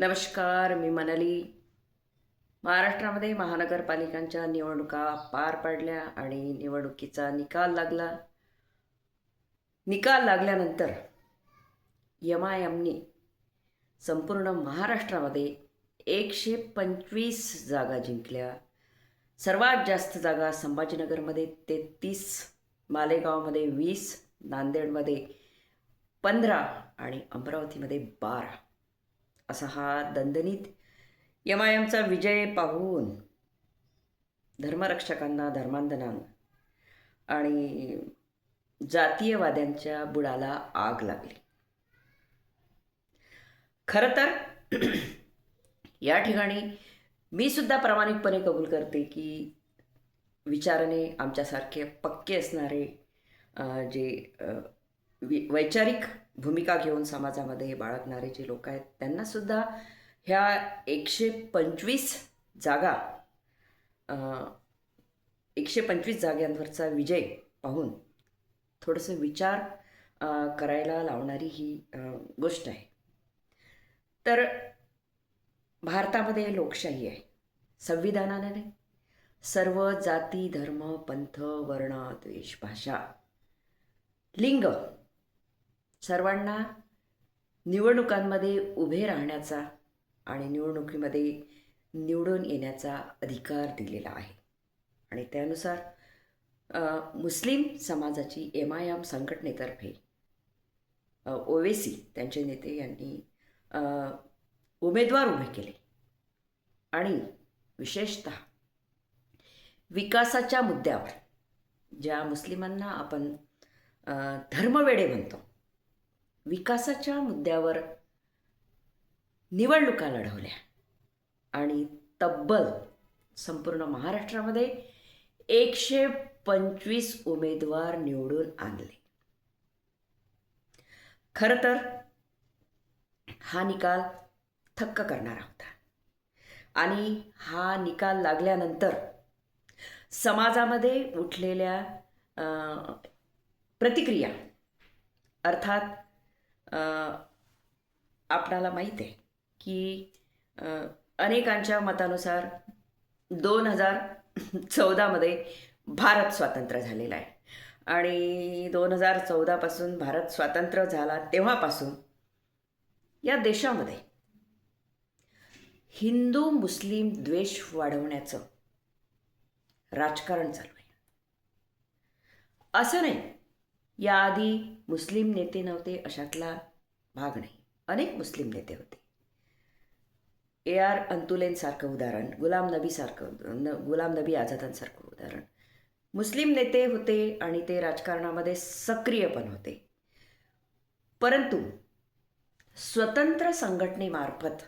नमस्कार मी मनाली. महाराष्ट्रामध्ये महानगरपालिकांच्या निवडणुका पार पडल्या आणि निवडणुकीचा निकाल लागला. निकाल लागल्यानंतर यम आय एमनी संपूर्ण महाराष्ट्रामध्ये एकशे पंचवीस जागा जिंकल्या. सर्वात जास्त जागा संभाजीनगरमध्ये तेहतीस मालेगावमध्ये वीस नांदेडमध्ये पंधरा आणि अमरावतीमध्ये बारा. असा हा दणदणीत यमायमचा आय एमचा विजय पाहून धर्मरक्षकांना धर्मांधनांना आणि जातीयवाद्यांच्या बुडाला आग लागली. खरं तर या ठिकाणी मी सुद्धा प्रामाणिकपणे कबूल करते की विचाराने आमच्यासारखे पक्के असणारे जे वि वैचारिक भूमिका घेऊन समाजामध्ये बाळगणारे जे लोक आहेत त्यांनासुद्धा ह्या एकशे पंचवीस जागा एकशे पंचवीस जाग्यांवरचा विजय पाहून थोडंसं विचार करायला लावणारी ही गोष्ट आहे. तर भारतामध्ये लोकशाही आहे. संविधानाने सर्व जाती धर्म पंथ वर्ण द्वेष भाषा लिंग सर्वांना निवडणुकांमध्ये उभे राहण्याचा आणि निवडणुकीमध्ये निवडून येण्याचा अधिकार दिलेला आहे. आणि त्यानुसार मुस्लिम समाजाची एम आय एम संघटनेतर्फे ओवेसी त्यांचे नेते यांनी उमेदवार उभे केले. आणि विशेषत विकासाच्या मुद्द्यावर ज्या मुस्लिमांना आपण धर्मवेडे म्हणतो विकासाच्या मुद्द्यावर निवडणुका लढवल्या. आणि तब्बल संपूर्ण महाराष्ट्रामध्ये एकशे पंचवीस उमेदवार निवडून आणले. खरं तर हा निकाल थक्क करणारा होता. आणि हा निकाल लागल्यानंतर समाजामध्ये उठलेल्या प्रतिक्रिया अर्थात आपणाला माहीत आहे की अनेकांच्या मतानुसार दोन हजार चौदामध्ये भारत स्वातंत्र्य झालेला आहे. आणि दोन हजार चौदापासून भारत स्वातंत्र्य झाला तेव्हापासून या देशामध्ये हिंदू मुस्लिम द्वेष वाढवण्याचं राजकारण चालू आहे. असं नाही याआधी मुस्लिम नेते नव्हते अशातला भाग नाही. अनेक मुस्लिम नेते होते. ए आर अंतुलेंसारखं उदाहरण गुलाम नबीसारखं न गुलाम नबी आझादांसारखं उदाहरण. मुस्लिम नेते होते आणि ते राजकारणामध्ये सक्रिय पण होते. परंतु स्वतंत्र संघटनेमार्फत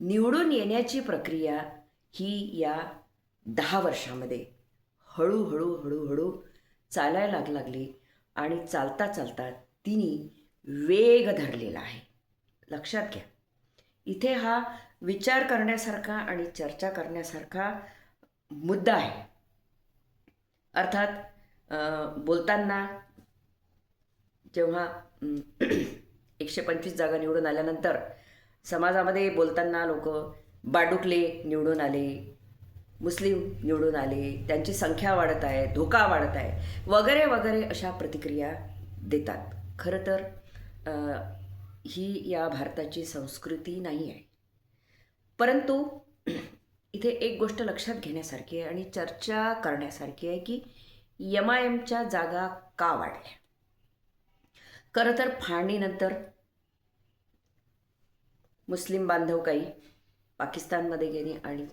निवडून येण्याची प्रक्रिया ही या दहा वर्षामध्ये हळूहळू हळूहळू चालायला लाग लागली. आणि चालता चालता तिने वेग धरलेला आहे. लक्षात घ्या. इथे हा विचार करण्यासारखा आणि चर्चा करण्यासारखा मुद्दा आहे. अर्थात बोलताना जेव्हा एकशे पंचवीस जागा निवडून आल्यानंतर समाजामध्ये बोलताना लोक बाडुकले निवडून आले मुस्लिम निवडून आले त्यांची संख्या वाढत आहे धोका वाढत आहे वगैरे वगैरे अशा प्रतिक्रिया देतात. खरं तर ही या भारताची संस्कृती नाही आहे. परंतु इथे एक गोष्ट लक्षात घेण्यासारखी आहे आणि चर्चा करण्यासारखी आहे की यम आय एमच्या जागा का वाढल्या? खरं तर फाळणीनंतर मुस्लिम बांधव काही पाकिस्तानमध्ये गेले आणि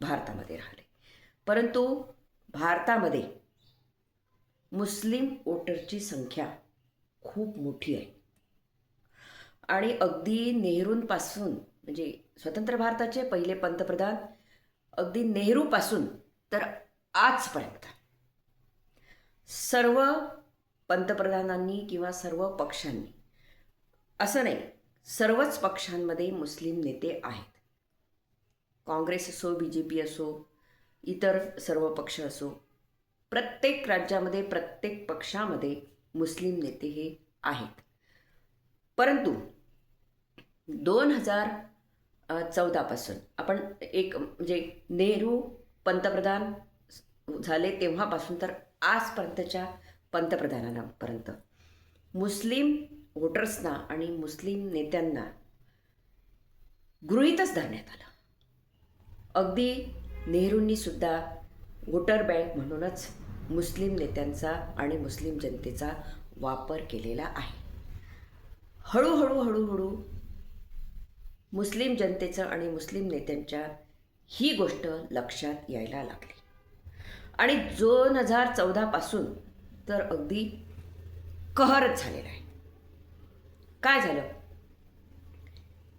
भारतामध्ये राहिले. परंतु भारतामध्ये मुस्लिम वोटरची संख्या खूप मोठी आहे. आणि अगदी नेहरूंपासून म्हणजे स्वतंत्र भारताचे पहिले पंतप्रधान अगदी नेहरूपासून तर आजपर्यंत सर्व पंतप्रधानांनी किंवा सर्व पक्षांनी असं नाही सर्वच पक्षांमध्ये मुस्लिम नेते आहेत. काँग्रेस असो बी जे पी असो इतर सर्व पक्ष असो प्रत्येक राज्यामध्ये प्रत्येक पक्षामध्ये मुस्लिम नेते हे आहेत. परंतु दोन हजार चौदापासून आपण एक म्हणजे नेहरू पंतप्रधान झाले तेव्हापासून तर आजपर्यंतच्या पंतप्रधानांपर्यंत. मुस्लिम वोटर्सना आणि मुस्लिम नेत्यांना गृहीतच धरण्यात आलं. अगदी नेहरूंनी सुद्धा वोटर बँक म्हणूनच मुस्लिम नेत्यांचा आणि मुस्लिम जनतेचा वापर केलेला आहे. हळूहळू हळूहळू मुस्लिम जनतेचं आणि मुस्लिम नेत्यांच्या ही गोष्ट लक्षात यायला लागली. आणि दोन हजार चौदापासून तर अगदी कहरच झालेला आहे. काय झालं?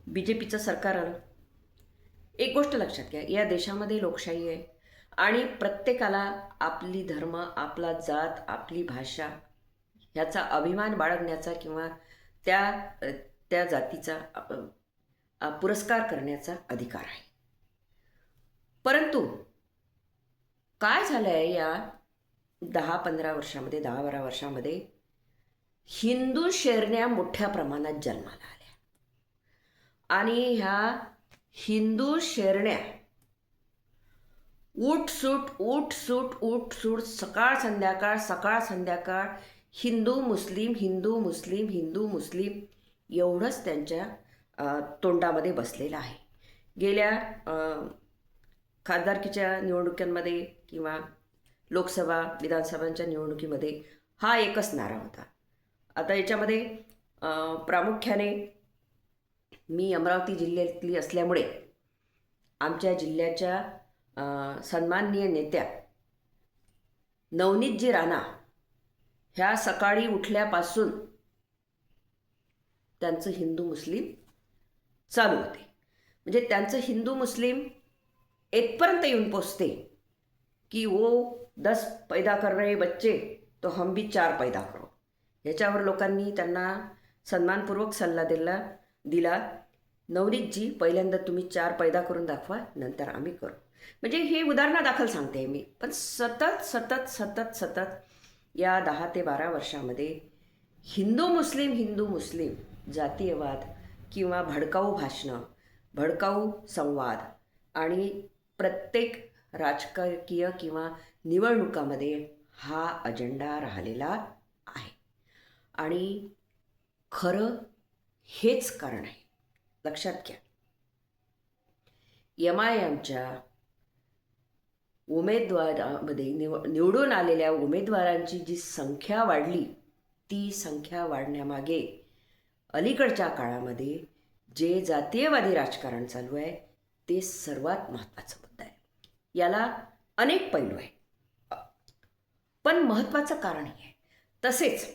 बी जे पीचं सरकार आलं. एक गोष्ट लक्षात घ्या या देशामध्ये लोकशाही आहे आणि प्रत्येकाला आपली धर्म आपला जात आपली भाषा ह्याचा अभिमान बाळगण्याचा किंवा त्या त्या जातीचा पुरस्कार करण्याचा अधिकार आहे. परंतु काय झालं आहे या दहा पंधरा वर्षामध्ये दहा बारा वर्षामध्ये? हिंदू शेरण्या मोठ्या प्रमाणात जन्माला आल्या. आणि ह्या हिंदू शेरण्या. उठ सूट उठ सूट उठ सूट सकाळ संध्याकाळ सकाळ संध्याकाळ. हिंदू मुस्लिम हिंदू मुस्लिम हिंदू मुस्लिम. एवढंच त्यांच्या तोंडामध्ये बसलेलं आहे. गेल्या खासदारकीच्या निवडणुकांमध्ये किंवा लोकसभा विधानसभांच्या निवडणुकीमध्ये हा एकच नारा होता. आता याच्यामध्ये प्रामुख्याने मी अमरावती जिल्ह्यातली असल्यामुळे आमच्या जिल्ह्याच्या सन्माननीय नेत्या नवनीतजी राणा ह्या सकाळी उठल्यापासून त्यांचं हिंदू मुस्लिम चालू होते. म्हणजे त्यांचं हिंदू मुस्लिम इथपर्यंत येऊन पोचते की वो दस पैदा कर रहे बच्चे तो हम भी चार पैदा करो. ह्याच्यावर लोकांनी त्यांना सन्मानपूर्वक सल्ला दिला दिला. नवनीतजी पहिल्यांदा तुम्ही चार पैदा करून दाखवा नंतर आम्ही करू. म्हणजे हे उदाहरणादाखल सांगते मी. पण सतत सतत सतत सतत या दहा ते बारा वर्षामध्ये हिंदू मुस्लिम हिंदू मुस्लिम जातीयवाद किंवा भडकाऊ भाषणं भडकाऊ संवाद आणि प्रत्येक राजकीय किंवा निवडणुकामध्ये हा अजेंडा राहिलेला आहे. आणि खरं हेच कारण आहे. लक्षात घ्या. एम उमेदवारामध्ये निव निवडून आलेल्या उमेदवारांची जी संख्या वाढली ती संख्या वाढण्यामागे अलीकडच्या काळामध्ये जे जातीयवादी राजकारण चालू आहे ते सर्वात महत्त्वाचा मुद्दा आहे. याला अनेक पैलू आहे पण महत्त्वाचं कारण हे आहे. तसेच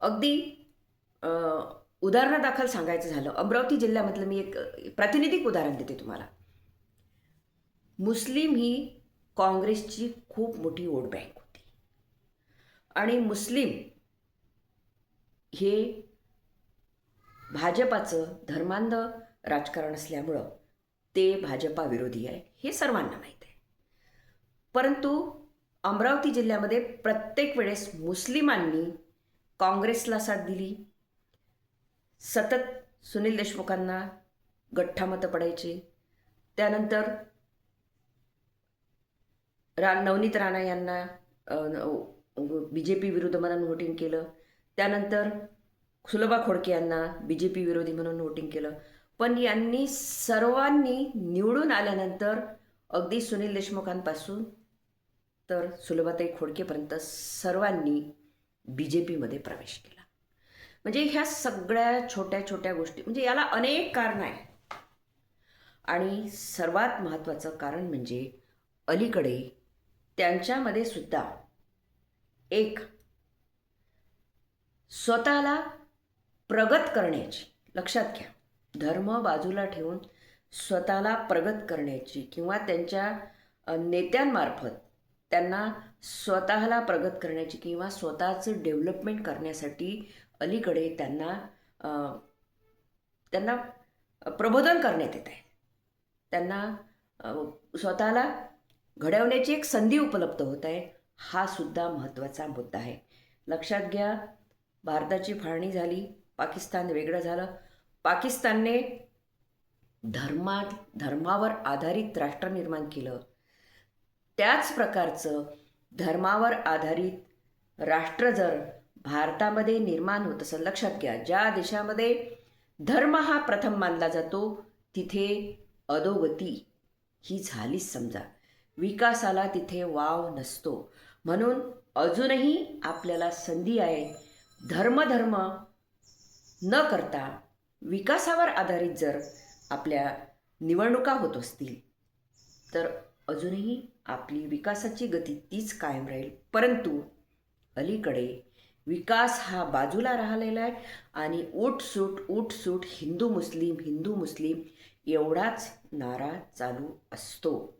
अगदी उदाहरणादाखल सांगायचं झालं. अमरावती जिल्ह्यामधलं मी एक प्रातिनिधिक उदाहरण देते तुम्हाला. मुस्लिम ही काँग्रेसची खूप मोठी वोट बँक होती. आणि मुस्लिम हे भाजपाचं धर्मांध राजकारण असल्यामुळं ते भाजपा विरोधी आहे हे सर्वांना माहीत आहे. परंतु अमरावती जिल्ह्यामध्ये प्रत्येक वेळेस मुस्लिमांनी काँग्रेसला साथ दिली सतत सुनील देशमुखांना गठ्ठा मतं पडायचे. त्यानंतर रा नवनीत राणा यांना बी जे पी विरुद्ध म्हणून व्होटिंग केलं. त्यानंतर सुलभा खोडके यांना बी जे पी विरोधी म्हणून व्होटिंग केलं. पण यांनी सर्वांनी निवडून आल्यानंतर अगदी सुनील देशमुखांपासून तर सुलभाताई खोडकेपर्यंत सर्वांनी बी जे पीमध्ये प्रवेश केला. म्हणजे ह्या सगळ्या छोट्या छोट्या गोष्टी म्हणजे याला अनेक कारण आहे आणि सर्वात महत्त्वाचं कारण म्हणजे अलीकडे त्यांच्यामध्ये सुद्धा एक स्वतःला प्रगत करण्याची लक्षात घ्या. धर्म बाजूला ठेवून स्वतःला प्रगत करण्याची किंवा त्यांच्या नेत्यांमार्फत त्यांना स्वतःला प्रगत करण्याची किंवा स्वतःचं डेव्हलपमेंट करण्यासाठी अलीकडे त्यांना त्यांना प्रबोधन करण्यात येत आहे. त्यांना स्वतःला घडवण्याची एक संधी उपलब्ध होत आहे. हा सुद्धा महत्त्वाचा मुद्दा आहे. लक्षात घ्या भारताची फाळणी झाली पाकिस्तान वेगळं झालं. पाकिस्तानने धर्मा धर्मावर आधारित राष्ट्र निर्माण केलं. त्याच प्रकारचं धर्मावर आधारित राष्ट्र जर भारतामध्ये निर्माण होत असं लक्षात घ्या ज्या देशामध्ये धर्म हा प्रथम मानला जातो तिथे अधोगती ही झालीच समजा. विकासाला तिथे वाव नसतो. म्हणून अजूनही आपल्याला संधी आहे. धर्मधर्म न करता विकासावर आधारित जर आपल्या निवडणुका होत असतील तर अजूनही आपली विकासाची गती तीच कायम राहील. परंतु अलीकडे विकास हा बाजूला राहिलेला आहे. आणि उठसूट उठसूट हिंदू मुस्लिम हिंदू मुस्लिम एवढाच नारा चालू असतो.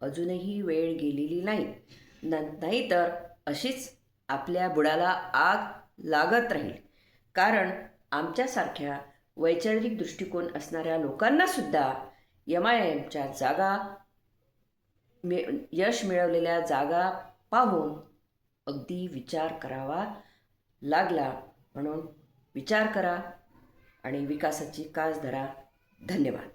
अजूनही वेळ गेलेली नाही. न नाहीतर अशीच आपल्या बुडाला आग लागत राहील. कारण आमच्यासारख्या वैचारिक दृष्टिकोन असणाऱ्या लोकांनासुद्धा एम आय एमच्या जागा मे यश मिळवलेल्या जागा पाहून अगदी विचार करावा लागला म्हणून विचार करा आणि विकासाची कास धरा. धन्यवाद.